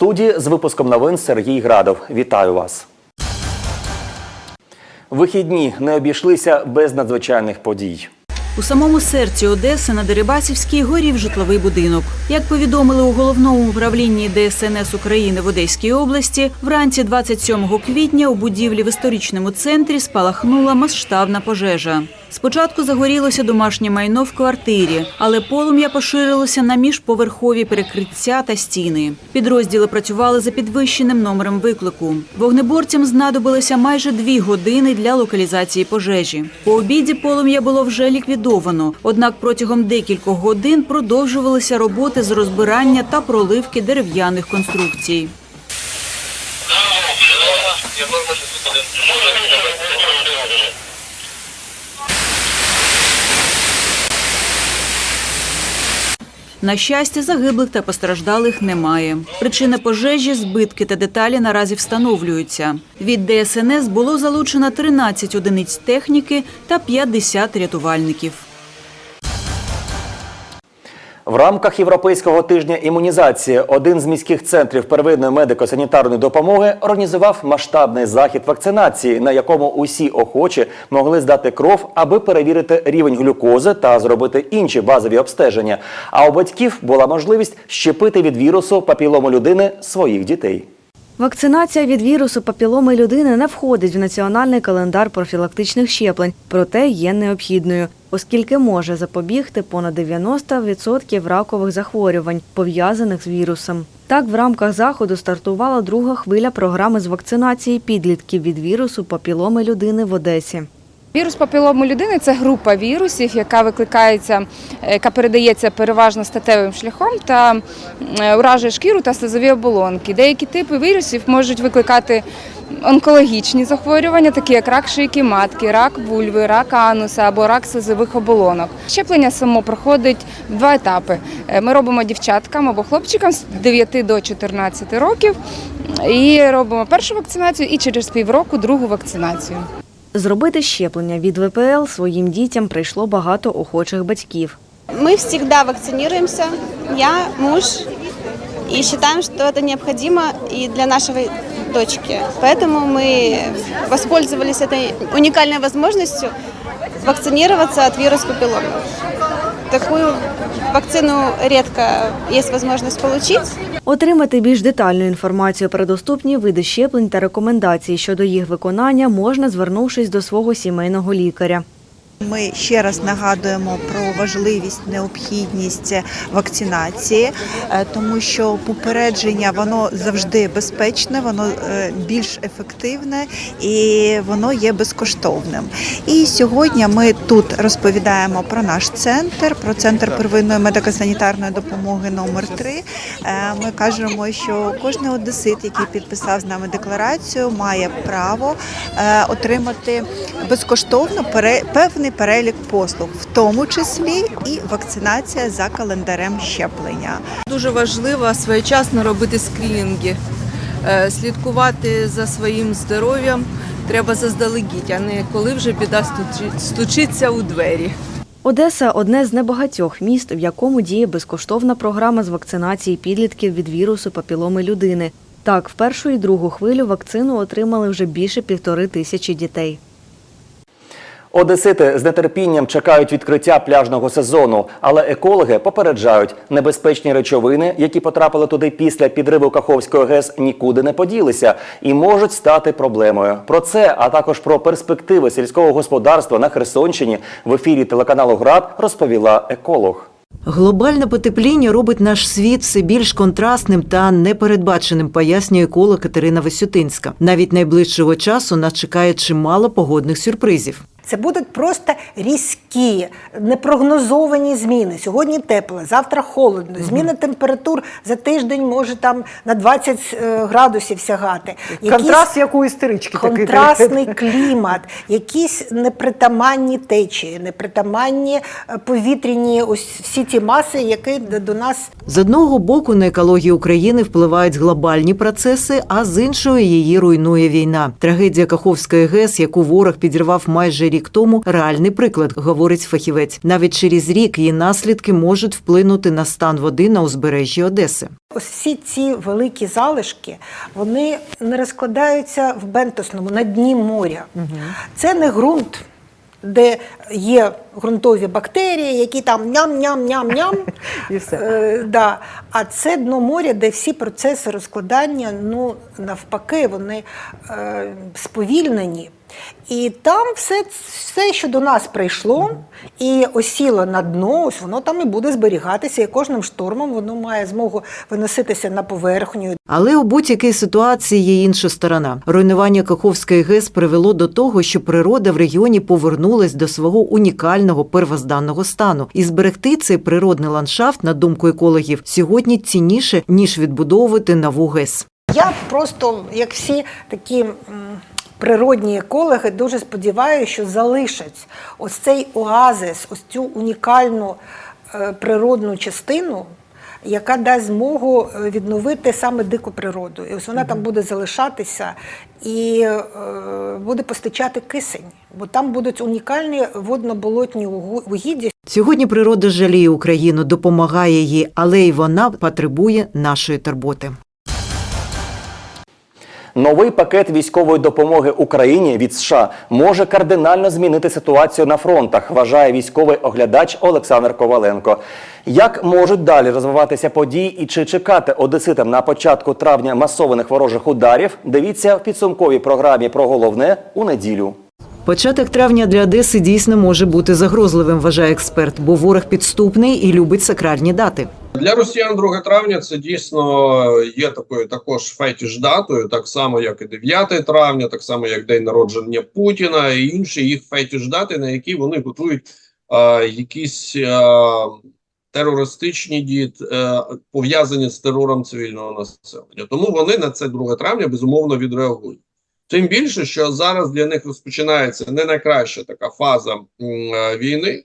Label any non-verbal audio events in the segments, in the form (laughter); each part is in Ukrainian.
студії з випуском новин Сергій Градов. Вітаю вас. Вихідні не обійшлися без надзвичайних подій. У самому серці Одеси на Дерибасівській горів житловий будинок. Як повідомили у головному управлінні ДСНС України в Одеській області, вранці 27 квітня у будівлі в історичному центрі спалахнула масштабна пожежа. Спочатку загорілося домашнє майно в квартирі, але полум'я поширилося на міжповерхові перекриття та стіни. Підрозділи працювали за підвищеним номером виклику. Вогнеборцям знадобилося майже дві години для локалізації пожежі. По обіді полум'я було вже ліквідовано. Однак протягом декількох годин продовжувалися роботи з розбирання та проливки дерев'яних конструкцій. На щастя, загиблих та постраждалих немає. Причина пожежі, збитки та деталі наразі встановлюються. Від ДСНС було залучено 13 одиниць техніки та 50 рятувальників. В рамках Європейського тижня імунізації один з міських центрів первинної медико-санітарної допомоги організував масштабний захід вакцинації, на якому усі охочі могли здати кров, аби перевірити рівень глюкози та зробити інші базові обстеження. А у батьків була можливість щепити від вірусу папілому людини своїх дітей. Вакцинація від вірусу папіломи людини не входить в національний календар профілактичних щеплень, проте є необхідною, оскільки може запобігти понад 90% ракових захворювань, пов'язаних з вірусом. Так, в рамках заходу стартувала друга хвиля програми з вакцинації підлітків від вірусу папіломи людини в Одесі. Вірус папілому людини це група вірусів, яка викликається, яка передається переважно статевим шляхом та е, уражує шкіру та слизові оболонки. Деякі типи вірусів можуть викликати онкологічні захворювання, такі як рак шийки матки, рак вульви, рак ануса або рак слизових оболонок. Щеплення само проходить в два етапи. Е, Ми робимо дівчаткам або хлопчикам з 9 до 14 років і робимо першу вакцинацію і через півроку другу вакцинацію. Зробити щеплення від ВПЛ своїм дітям прийшло багато охочих батьків. Мы всегда вакцинируемся, я, муж, и считаем, что это необходимо и для нашей дочки. Поэтому мы воспользовались этой уникальной возможностью вакцинироваться от вируса папиллома. Такую вакцину редко есть возможность получить. Отримати більш детальну інформацію про доступні види щеплень та рекомендації щодо їх виконання можна, звернувшись до свого сімейного лікаря. Ми ще раз нагадуємо про важливість, необхідність вакцинації, е, тому що попередження воно завжди безпечне, воно е, більш ефективне і воно є безкоштовним. І сьогодні ми тут розповідаємо про наш центр, про центр первинної медико-санітарної допомоги номер 3 Ми кажемо, що кожен одесит, який підписав з нами декларацію, має право е, отримати безкоштовно пере- певний перелік послуг, в тому числі і вакцинація за календарем щеплення. Дуже важливо своєчасно робити скринінги, Е, слідкувати за своїм здоров'ям треба заздалегідь, а не коли вже біда стучи- стучиться у двері. Одеса одне з небагатьох міст, в якому діє безкоштовна програма з вакцинації підлітків від вірусу папіломи людини. Так, в першу і другу хвилю вакцину отримали вже більше півтори тисячі дітей. Одесити з нетерпінням чекають відкриття пляжного сезону, але екологи попереджають, небезпечні речовини, які потрапили туди після підриву Каховської ГЕС, нікуди не поділися і можуть стати проблемою. Про це, а також про перспективи сільського господарства на Херсонщині в ефірі телеканалу ГРАД розповіла еколог. Глобальне потепління робить наш світ все більш контрастним та непередбаченим, пояснює еколог Катерина Висютинська. Навіть найближчого часу нас чекає чимало погодних сюрпризів. Це будуть просто різкі, непрогнозовані зміни. Сьогодні тепло, завтра холодно. Зміна температур за тиждень може там на 20 е, градусів сягати. Контраст, як у істерички. такий. контрастний (laughs) клімат, якісь непритаманні течії, непритаманні е, повітряні ось всі ті маси, які до- до нас З одного боку на екологію України впливають глобальні процеси, а з іншого її руйнує війна. Трагедія Каховської ГЕС, яку ворог підірвав майже рік рік тому реальний приклад, говорить фахівець. Навіть через рік її наслідки можуть вплинути на стан води на узбережжі Одеси. Ось всі ці великі залишки вони не розкладаються в бентосному на дні моря. Це не ґрунт, де є ґрунтові бактерії, які там ням-ням-ням-ням. (laughs) І все. Е, да. А це дно моря, де всі процеси розкладання, ну навпаки, вони е, сповільнені. І там все, все, що до нас прийшло і осіло на дно, ось воно там і буде зберігатися, і кожним штормом воно має змогу виноситися на поверхню. Але у будь-якій ситуації є інша сторона. Руйнування Каховської ГЕС привело до того, що природа в регіоні повернулась до свого унікального первозданного стану. І зберегти цей природний ландшафт, на думку екологів, сьогодні цінніше ніж відбудовувати нову ГЕС. Я просто, як всі такі природні екологи, дуже сподіваюся, що залишать ось цей оазис, ось цю унікальну е, природну частину, яка дасть змогу е, відновити саме дику природу. І ось вона там буде залишатися і е, буде постачати кисень, бо там будуть унікальні водно-болотні угу- угіддя, Сьогодні природа жаліє Україну, допомагає їй, але й вона потребує нашої турботи. Новий пакет військової допомоги Україні від США може кардинально змінити ситуацію на фронтах, вважає військовий оглядач Олександр Коваленко. Як можуть далі розвиватися події і чи чекати одеситам на початку травня масованих ворожих ударів? Дивіться в підсумковій програмі про головне у неділю. Початок травня для Одеси дійсно може бути загрозливим, вважає експерт, бо ворог підступний і любить сакральні дати. Для росіян 2 травня це дійсно є такою також фетіш датою, так само як і 9 травня, так само як день народження Путіна і інші їх фетіш дати, на які вони готують е, якісь е, терористичні дії, е, пов'язані з терором цивільного населення. Тому вони на це 2 травня безумовно відреагують. Тим більше, що зараз для них розпочинається не найкраща така фаза е, війни,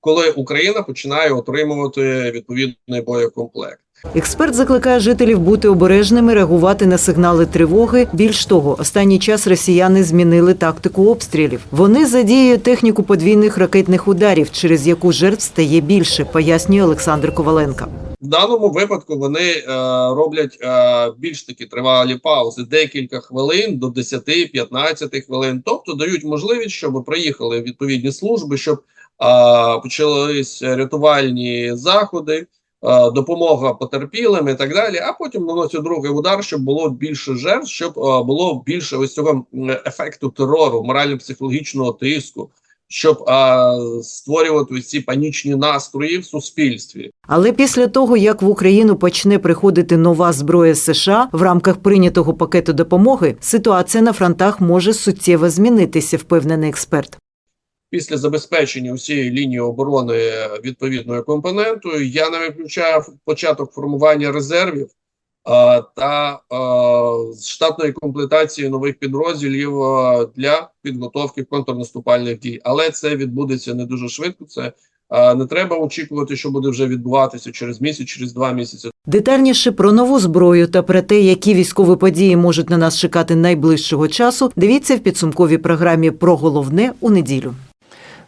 коли Україна починає отримувати відповідний боєкомплект. Експерт закликає жителів бути обережними, реагувати на сигнали тривоги. Більш того, останній час росіяни змінили тактику обстрілів. Вони задіюють техніку подвійних ракетних ударів, через яку жертв стає більше, пояснює Олександр Коваленко. В даному випадку вони е, роблять е, більш такі тривалі паузи, декілька хвилин до 10-15 хвилин. Тобто дають можливість, щоб приїхали відповідні служби, щоб почались рятувальні заходи, допомога потерпілим і так далі. А потім наносять другий удар, щоб було більше жертв, щоб було більше ось цього ефекту терору, морально-психологічного тиску. Щоб а, створювати ці панічні настрої в суспільстві, Але після того, як в Україну почне приходити нова зброя США в рамках прийнятого пакету допомоги, ситуація на фронтах може суттєво змінитися, впевнений експерт. Після забезпечення усієї лінії оборони відповідною компонентою, я не виключаю початок формування резервів а, та а, штатної комплектації нових підрозділів а, для підготовки контрнаступальних дій. Але це відбудеться не дуже швидко. Це а, не треба очікувати, що буде вже відбуватися через місяць, через два місяці. Детальніше про нову зброю та про те, які військові події можуть на нас чекати найближчого часу, дивіться в підсумковій програмі про головне у неділю.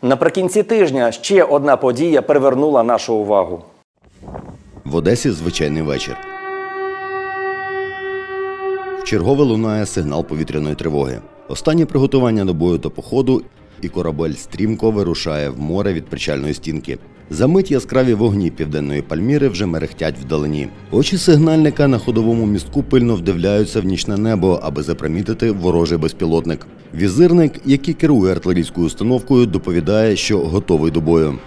Наприкінці тижня ще одна подія привернула нашу увагу. В Одесі звичайний вечір. Чергове лунає сигнал повітряної тривоги. Останні приготування до бою та походу, і корабель стрімко вирушає в море від причальної стінки. За мить яскраві вогні південної Пальміри вже мерехтять вдалині. Очі сигнальника на ходовому містку пильно вдивляються в нічне небо, аби запримітити ворожий безпілотник. Візирник, який керує артилерійською установкою, доповідає, що готовий до бою.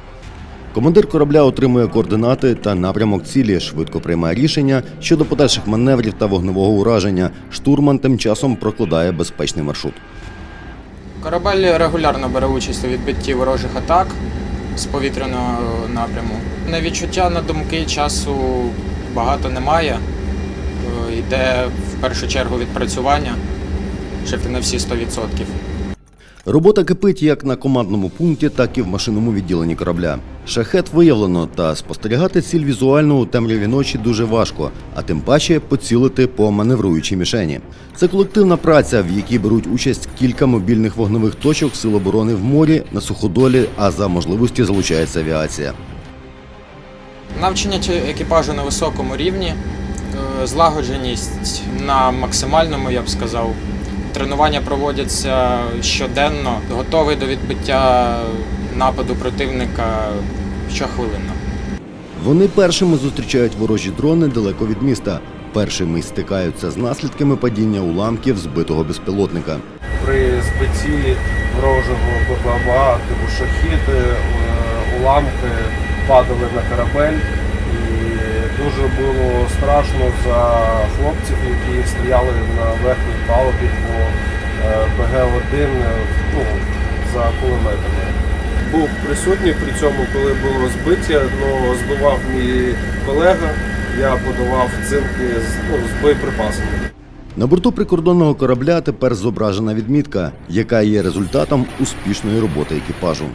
Командир корабля отримує координати та напрямок цілі, швидко приймає рішення щодо подальших маневрів та вогневого ураження. Штурман тим часом прокладає безпечний маршрут. Корабель регулярно бере участь у відбитті ворожих атак з повітряного напряму. На відчуття на думки часу багато немає. Е, Йде в першу чергу відпрацювання, ще не всі 100%. Робота кипить як на командному пункті, так і в машинному відділенні корабля. Шахет виявлено, та спостерігати ціль візуально у темряві ночі дуже важко, а тим паче поцілити по маневруючій мішені. Це колективна праця, в якій беруть участь кілька мобільних вогневих точок Сил оборони в морі, на суходолі, а за можливості залучається авіація. Навчання екіпажу на високому рівні, е, злагодженість на максимальному, я б сказав. Тренування проводяться щоденно, готовий до відбиття нападу противника щохвилинно. Вони першими зустрічають ворожі дрони далеко від міста. Першими стикаються з наслідками падіння уламків збитого безпілотника. при збитті ворожого БПЛА, типу шахіди, е, уламки падали на корабель. Дуже було страшно за хлопців, які стояли на верхній палубі по е, БГ-1 е, ну, за кулеметами. Був присутній при цьому, коли було збиття, але збивав мій колега. Я подавав цинки з, ну, з боєприпасами. На борту прикордонного корабля тепер зображена відмітка, яка є результатом успішної роботи екіпажу.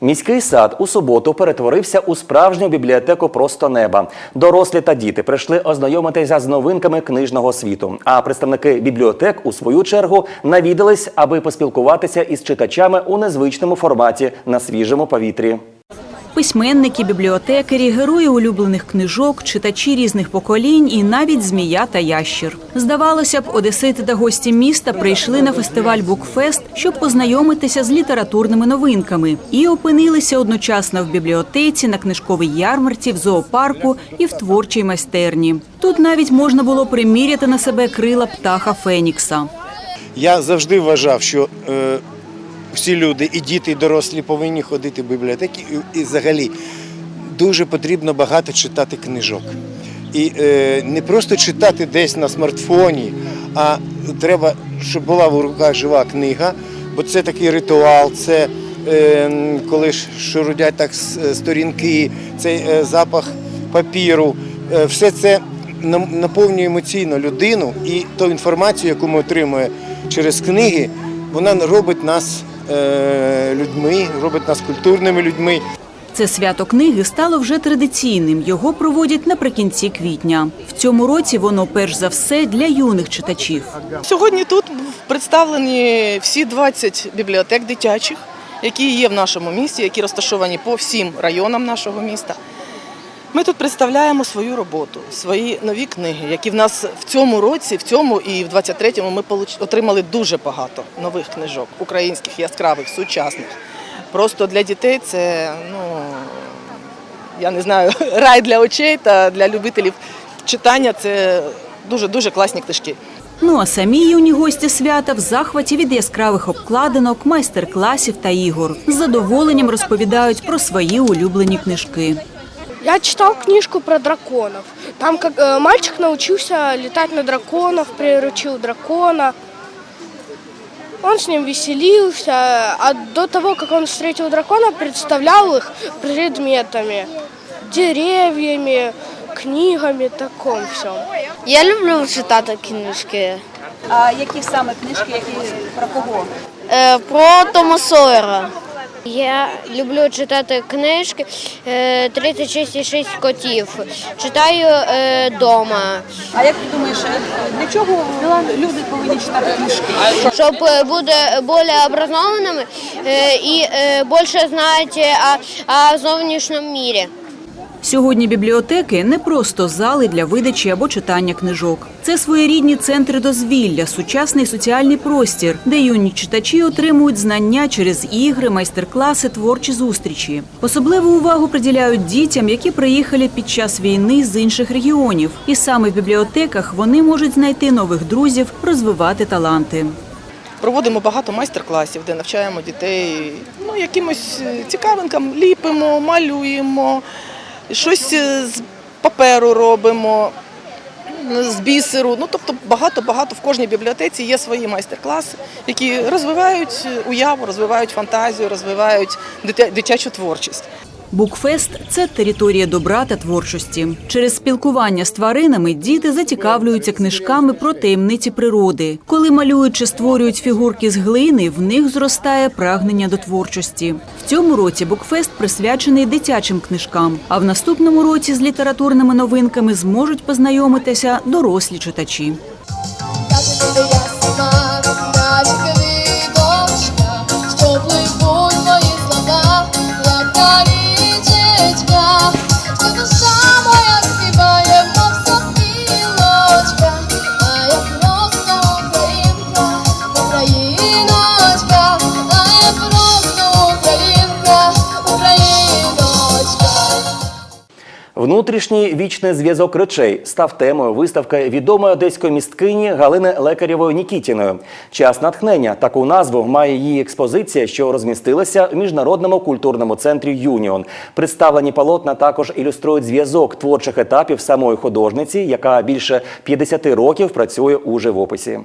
Міський сад у суботу перетворився у справжню бібліотеку просто неба. Дорослі та діти прийшли ознайомитися з новинками книжного світу. А представники бібліотек, у свою чергу, навідались, аби поспілкуватися із читачами у незвичному форматі на свіжому повітрі. Письменники, бібліотекарі, герої улюблених книжок, читачі різних поколінь і навіть змія та ящір. Здавалося б, одесити та гості міста прийшли на фестиваль Букфест, щоб познайомитися з літературними новинками, і опинилися одночасно в бібліотеці, на книжковій ярмарці, в зоопарку і в творчій майстерні. Тут навіть можна було приміряти на себе крила птаха Фенікса. Я завжди вважав, що е, всі люди, і діти, і дорослі повинні ходити в бібліотеки. І, і взагалі дуже потрібно багато читати книжок. І е, не просто читати десь на смартфоні, а треба, щоб була в руках жива книга, бо це такий ритуал, це е, коли шурудять так сторінки, цей е, запах папіру, е, все це наповнює емоційно людину і ту інформацію, яку ми отримуємо через книги, вона робить нас е, людьми, робить нас культурними людьми. Це свято книги стало вже традиційним. Його проводять наприкінці квітня. В цьому році воно перш за все для юних читачів. Сьогодні тут представлені всі 20 бібліотек дитячих, які є в нашому місті, які розташовані по всім районам нашого міста. Ми тут представляємо свою роботу, свої нові книги, які в нас в цьому році, в цьому і в 23-му ми отримали дуже багато нових книжок, українських, яскравих, сучасних. Просто для дітей це, ну, я не знаю, (laughs) рай для очей та для любителів читання це дуже-дуже класні книжки. Ну а самі юні гості свята в захваті від яскравих обкладинок, майстер-класів та ігор. З задоволенням розповідають про свої улюблені книжки. Я читал книжку про драконов. Там как э, мальчик научился летать на драконов, приручил дракона. Он с ним веселился, а до того, как он встретил дракона, представлял их предметами, деревьями, книгами, таком всем. Я люблю читати книжки. А які саме книжки, які про кого? Е, про Тома Сойера. Я люблю читати книжки е, 36 і 6 котів. Читаю е, дома. А як ти думаєш, е, для чого люди повинні читати книжки? Щоб е, бути більш образованими е, і е, більше знати о, о зовнішньому мірі. Сьогодні бібліотеки не просто зали для видачі або читання книжок. Це своєрідні центри дозвілля, сучасний соціальний простір, де юні читачі отримують знання через ігри, майстер-класи, творчі зустрічі. Особливу увагу приділяють дітям, які приїхали під час війни з інших регіонів. І саме в бібліотеках вони можуть знайти нових друзів, розвивати таланти. Проводимо багато майстер-класів, де навчаємо дітей ну, якимось е, цікавинкам, ліпимо, малюємо, щось е, з паперу робимо, з бісеру. Ну, тобто багато-багато в кожній бібліотеці є свої майстер-класи, які розвивають уяву, розвивають фантазію, розвивають дитячу творчість. Букфест це територія добра та творчості. Через спілкування з тваринами діти зацікавлюються книжками про таємниці природи. Коли малюють чи створюють фігурки з глини, в них зростає прагнення до творчості. В цьому році Букфест присвячений дитячим книжкам. А в наступному році з літературними новинками зможуть познайомитися дорослі читачі. Внутрішній вічний зв'язок речей став темою виставки відомої одеської місткині Галини Лекарєвої Нікітіної. Час натхнення таку назву має її експозиція, що розмістилася в міжнародному культурному центрі Юніон. Представлені полотна також ілюструють зв'язок творчих етапів самої художниці, яка більше 50 років працює у живописі.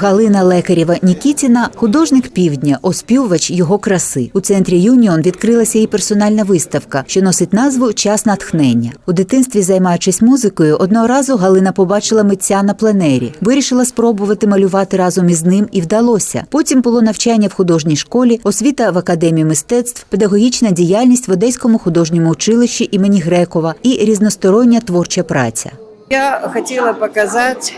Галина Лекарєва Нікітіна – художник півдня, оспівувач його краси. У центрі Юніон відкрилася її персональна виставка, що носить назву Час натхнення. У дитинстві, займаючись музикою, одного разу Галина побачила митця на пленері. Вирішила спробувати малювати разом із ним і вдалося. Потім було навчання в художній школі, освіта в академії мистецтв, педагогічна діяльність в Одеському художньому училищі імені Грекова і різностороння творча праця. Я хотела показать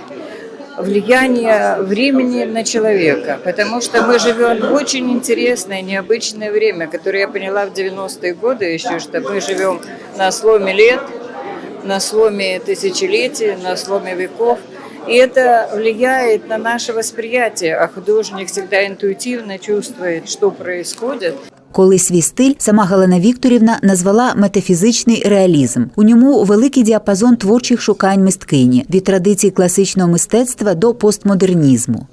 влияние времени на человека, потому что мы живем в очень интересное, необычное время, которое я поняла в 90-е годы еще, что мы живем на сломе лет, на сломе тысячелетий, на сломе веков. И это влияет на наше восприятие, а художник всегда интуитивно чувствует, что происходит. Коли свій стиль сама Галина Вікторівна назвала метафізичний реалізм. У ньому великий діапазон творчих шукань мисткині від традицій класичного мистецтва до постмодернізму.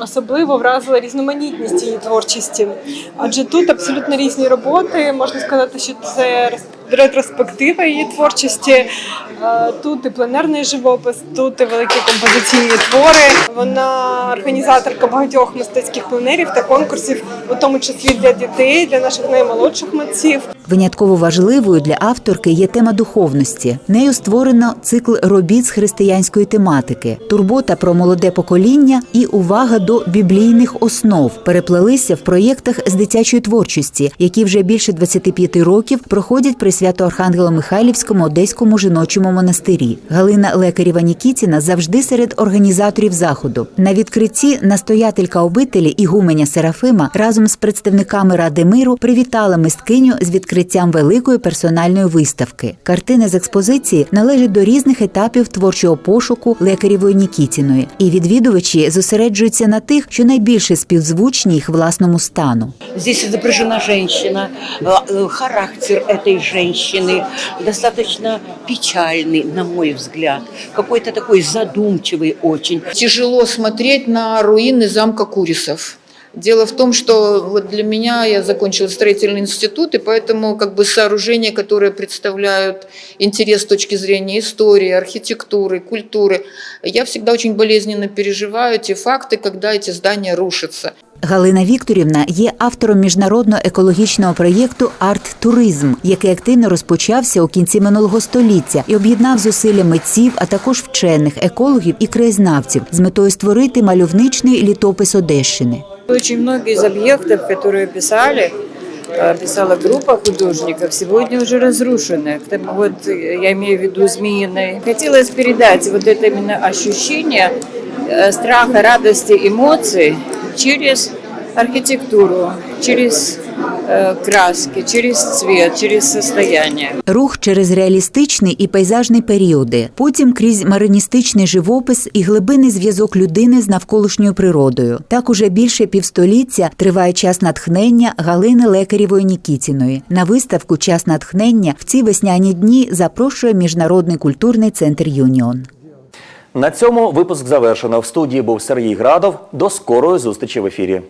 Особливо вразила різноманітність її творчості, адже тут абсолютно різні роботи. Можна сказати, що це ретроспектива її творчості. Е, Тут і пленерний живопис, тут і великі композиційні твори. Вона організаторка багатьох мистецьких пленерів та конкурсів, у тому числі для дітей, для наших наймолодших митців. Винятково важливою для авторки є тема духовності. Нею створено цикл робіт з християнської тематики, турбота про молоде покоління і увага до біблійних основ переплелися в проєктах з дитячої творчості, які вже більше 25 років проходять при Свято-Архангело-Михайлівському одеському жіночому монастирі. Галина Лекарєва Нікітіна завжди серед організаторів заходу. На відкритті настоятелька обителі Ігуменя Серафима разом з представниками Ради миру привітала мисткиню з відкриттям великої персональної виставки. Картини з експозиції належать до різних етапів творчого пошуку Лекарєвої Нікітіної, і відвідувачі зосереджуються на тих, що найбільше співзвучні їх власному стану. Здесь изображена женщина, э, э, характер этой женщины достаточно печальный, на мой взгляд, какой-то такой задумчивый очень. Тяжело смотреть на руины замка Курисов. Дело в том, что вот для меня я закончила строительный институт, и поэтому как бы сооружения, которые представляют интерес с точки зрения истории, архитектуры, культуры, я всегда очень болезненно переживаю те факты, когда эти здания рушатся. Галина Вікторівна є автором міжнародного екологічного проєкту Арт-туризм, який активно розпочався у кінці минулого століття і об'єднав зусилля митців, а також вчених, екологів і краєзнавців з метою створити мальовничний літопис Одещини. Очень многие из объектов, которые писали, э, писала группа художников, сегодня уже разрушены. Вот э, я имею в виду змеиной. Хотелось передать вот это именно ощущение э, страха, радости, эмоций через архитектуру, через краски, через цвет, через состояние. Рух через реалістичний і пейзажний періоди, потім крізь мариністичний живопис і глибинний зв'язок людини з навколишньою природою. Так уже більше півстоліття триває час натхнення Галини Лекарєвої Нікітіної. На виставку Час натхнення в ці весняні дні запрошує міжнародний культурний центр Юніон. На цьому випуск завершено. В студії був Сергій Градов. До скорої зустрічі в ефірі.